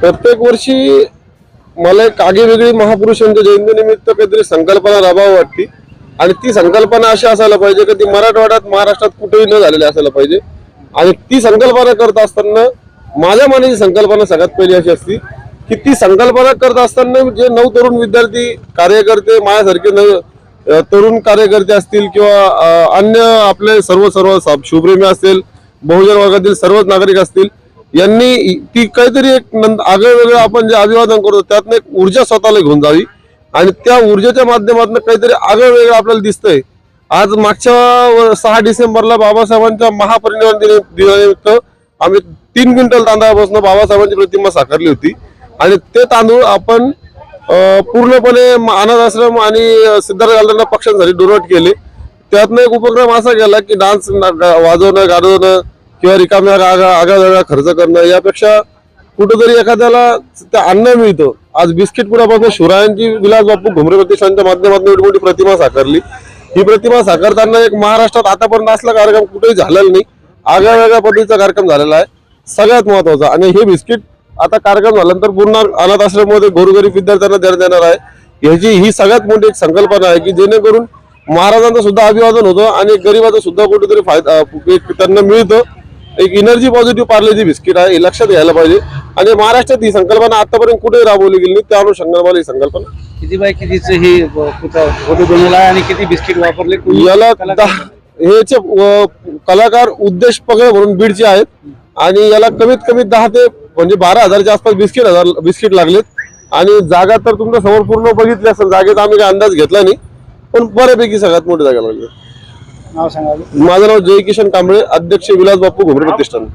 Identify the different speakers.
Speaker 1: प्रत्येक वर्षी मला एक आगीवेगळी महापुरुषांच्या जयंतीनिमित्त काहीतरी संकल्पना राबावं वाटते. आणि ती संकल्पना अशी असायला पाहिजे की ती मराठवाड्यात महाराष्ट्रात कुठेही न झालेली असायला पाहिजे. आणि ती संकल्पना करत असताना माझ्या मनाची संकल्पना सगळ्यात पहिली अशी असती की ती संकल्पना करत असताना जे नऊ तरुण विद्यार्थी कार्यकर्ते माझ्यासारखे नव तरुण कार्यकर्ते असतील किंवा अन्य आपले सर्व सर्व सा- असतील बहुजन वर्गातील सर्वच नागरिक असतील यांनी ती काहीतरी एक नंद आगळं वेगळं आपण जे अभिवादन करतो त्यातनं एक ऊर्जा स्वतःला घेऊन जावी. आणि त्या ऊर्जेच्या माध्यमातून काहीतरी आगळं वेगळं आपल्याला दिसतंय. आज मागच्या सहा डिसेंबरला बाबासाहेबांच्या महापरिनिर्वाण दिनानिमित्त आम्ही तीन क्विंटल तांदळापासून बाबासाहेबांची प्रतिमा साकारली होती. आणि ते तांदूळ आपण पूर्णपणे अनाथ आश्रम आणि सिद्धार्थ गालदांना पक्षांसाठी डोनेट केले. त्यातनं एक उपक्रम असा केला की डान्स वाजवणं गाजवणं किंवा रिकाम्या आगा आगावेगळा खर्च करणं यापेक्षा कुठंतरी एखाद्याला ते अन्न मिळतं. आज बिस्किट पुण्यापासून शिवरायांची विलास बापू घुमरे प्रतिष्ठानच्या माध्यमातून एवढी मोठी प्रतिमा साकारली. ही प्रतिमा साकारताना एक महाराष्ट्रात आतापर्यंत असला कार्यक्रम कुठेही झालेला नाही. आगळ्या वेगळ्या पद्धतीचा कार्यक्रम झालेला आहे. सगळ्यात महत्त्वाचा आणि हे बिस्किट आता कार्यक्रम झाल्यानंतर पूर्ण अनाथ आश्रममध्ये गोरगरीब विद्यार्थ्यांना देण्यात येणार आहे. ह्याची ही सगळ्यात मोठी एक संकल्पना आहे की जेणेकरून महाराजांचं सुद्धा अभिवादन होतं आणि गरीबाचं सुद्धा कुठेतरी फायदा त्यांना मिळतं. एक एनर्जी पॉझिटिव्ह पार्लेजी बिस्किट आहे हे लक्षात घ्यायला पाहिजे. आणि महाराष्ट्रात ही संकल्पना आतापर्यंत कुठे राबवली गेली नाही त्या अनुषंगाने मला ही संकल्पना.
Speaker 2: किती बाय कितीच हे फोटो बनवला आणि किती बिस्किट वापरले
Speaker 1: याला अं, कलाकार उद्देश पगड म्हणून बीडचे आहेत. आणि याला कमीत कमी दहा ते म्हणजे बारा हजारच्या आसपास बिस्किट हजार बिस्किट लागलेत. आणि जागा तर तुमच्यासमोर पूर्ण बघितली असेल जागेचा आम्ही काही अंदाज घेतला नाही. पण बऱ्यापैकी सगळ्यात मोठी जागा लागली.
Speaker 2: नाव सांगा.
Speaker 1: माझं नाव जय किशन कांबळे अध्यक्ष विलास बापू घुमरे प्रतिष्ठान.